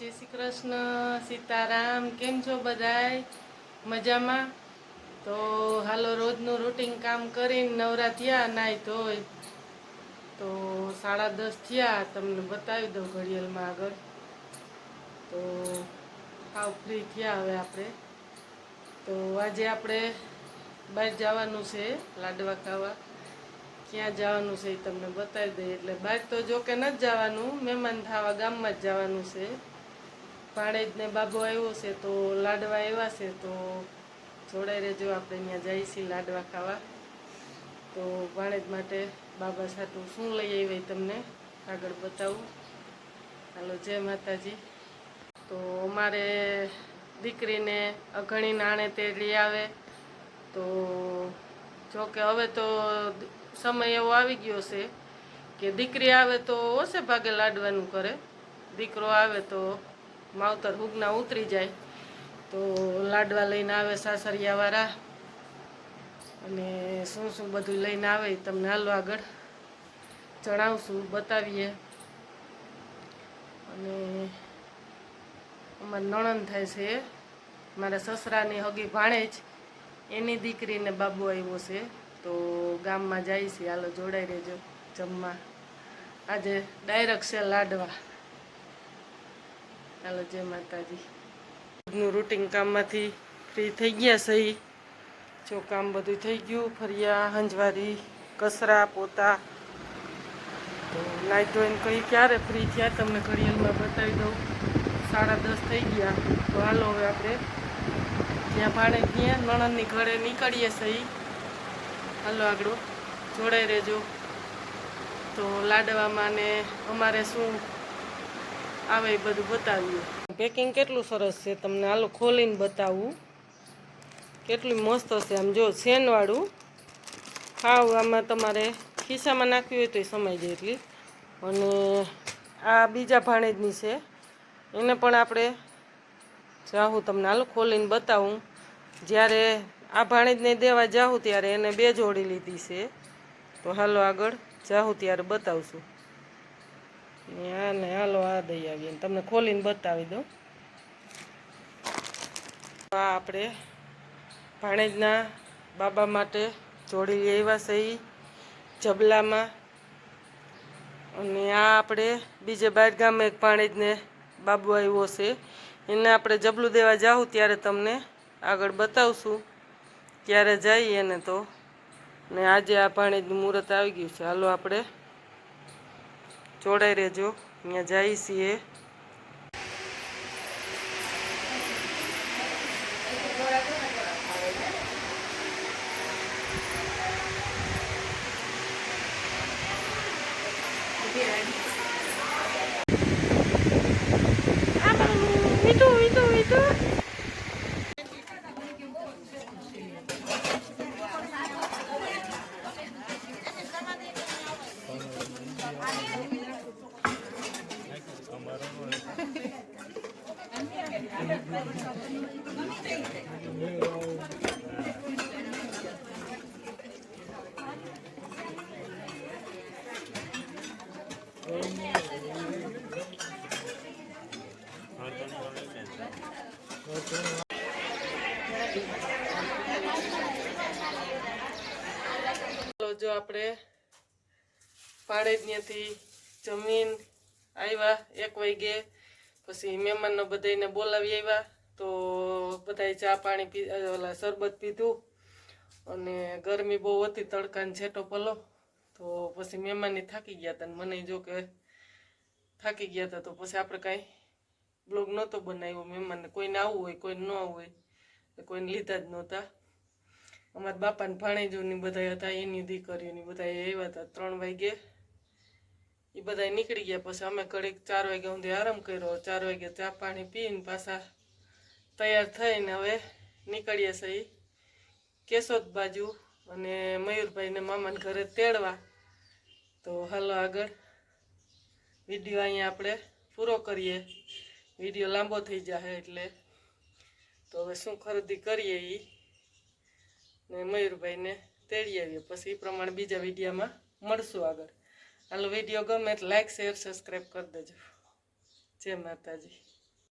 જય શ્રી કૃષ્ણ, સીતારામ, કેમ છો બધાય? મજામાં? તો હાલો રોજનું રૂટિન કામ કરીને નવરા થયા, નાય ધોઈ તો સાડા દસ થયા, તમને બતાવી દઉં ઘડિયાળમાં આગળ. તો હાવ ફ્રી થયા હવે આપણે. તો આજે આપણે બહાર જવાનું છે, લાડવા ખાવા. ક્યાં જવાનું છે એ તમને બતાવી દઈએ. એટલે બહાર તો જો કે નથી જવાનું, મહેમાન થવા ગામમાં જ જવાનું છે. ભાણેજને બાબો આવ્યો છે તો લાડવા આવ્યા છે તો જોડાઈ રહેજો, આપણે ત્યાં જઈએ છીએ લાડવા ખાવા. તો ભાણેજ માટે બાબા સાટું શું લઈ આવી તમને આગળ બતાવું. હાલો, જય માતાજી. તો અમારે દીકરીને અઘણી નાણે તેડી આવે. તો જો કે હવે તો સમય એવો આવી ગયો છે કે દીકરી આવે તો ઓછે ભાગે લાડવાનું કરે. દીકરો આવે તો માવતર હુગના ઉતરી જાય. તો લાડવા લઈને આવે સાસરિયાવાળા અને શું શું બધું લઈને આવે તમને હાલો આગળ જણાવશું, બતાવીએ. અને અમારે નણંદ થાય છે. મારા સસરાની હગી ભાણે જ એની દીકરીને બાબુ આવ્યો છે. તો ગામમાં જાય છે. હાલો જોડાઈ રહેજો જમવા. આજે ડાયરેક્ટ છે લાડવા. હાલો, જય માતાજી. નું રૂટિન કામમાંથી ફ્રી થઈ ગયા સહી જો કામ બધું થઈ ગયું, ફરિયા, હંજવારી, કસરા, પોતા. તો નાઈ ધોઈને કઈ ક્યારે ફ્રી થયા તમને ઘડિયાળમાં બતાવી દઉં. સાડા દસ થઈ ગયા. તો હાલો હવે આપણે ત્યાં ભાડે ગયા નણંદની ઘરે નીકળીએ સહી હાલો આગળ. જોડાઈ રહેજો. તો લાડવામાં ને અમારે શું આવે એ બધું બતાવીએ પેકિંગ કેટલું સરસ છે તમને હાલો ખોલીને બતાવું. કેટલું મસ્ત છે આમ જો સેનવાળું ખાવ આમાં તમારે ખિસ્સામાં નાખવી હોય તો સમાઈ જાય એટલી. અને આ બીજા ભાણેજની છે. એને પણ આપણે જાહું તમને હાલો ખોલીને બતાવું. જ્યારે આ ભાણેજને દેવા જાઉં ત્યારે એને બે જોડી લીધી છે. તો હાલો આગળ જાઉં ત્યારે બતાવશું. ને હાલો આ દઈ આવીએ. તમને ખોલીને બતાવી દઉં. આ આપણે ભાણેજના બાબા માટે જોડી એવા ઈ જબલામાં. અને આ આપણે બીજે બાર ગામે એક ભાણેજને બાબુ આવ્યો છે. એને આપણે જબલું દેવા જાઉં ત્યારે તમને આગળ બતાવશું. ત્યારે જઈએ ને તો. ને આજે આ ભાણેજનું મુહૂર્ત આવી ગયું છે. હાલો આપણે જોડાઈ રહેજો. અહીંયા જઈએ છીએ જો આપણે પાડેજ્યાથી જમીન આવ્યા એક વાગે પછી મહેમાનનો બધાને બોલાવી આવ્યા તો બધાએ ચા પાણી પી ઓલા શરબત પીધું અને ગરમી બહુ હતી તડકાને છેટો પલો તો પછી મહેમાનની થાકી ગયા હતા મને જો કે થાકી ગયા હતા તો પછી આપણે કાંઈ બ્લોગ નહોતો બનાવ્યો મહેમાનને. કોઈને આવવું હોય, કોઈને ન આવવું હોય કોઈને લીધા જ નહોતા. અમારા બાપાને ભાણેજોની બધા હતા, એની દીકરીઓની બધા આવ્યા હતા ત્રણ વાગે એ બધા નીકળી ગયા. પછી અમે ઘડીક ચાર વાગે સુધી આરામ કર્યો. ચાર વાગે ચા પાણી પીને પાછા તૈયાર થઈને હવે નીકળીએ છીએ કેશોદ બાજુ અને મયુરભાઈને મામાને ઘરે તેડવા. તો હાલો આગળ વીડિયો અહીંયા આપણે પૂરો કરીએ. વીડિયો લાંબો થઈ જશે એટલે. તો હવે શું ખરીદી કરીએ એ ને મયુરભાઈને તેડી આવીએ. પછી એ પ્રમાણે બીજા વિડીયામાં મળશું આગળ. હાલો વીડિયો ગમે તો લાઈક શેર સબસ્ક્રાઈબ કરી દેજો. જય માતાજી.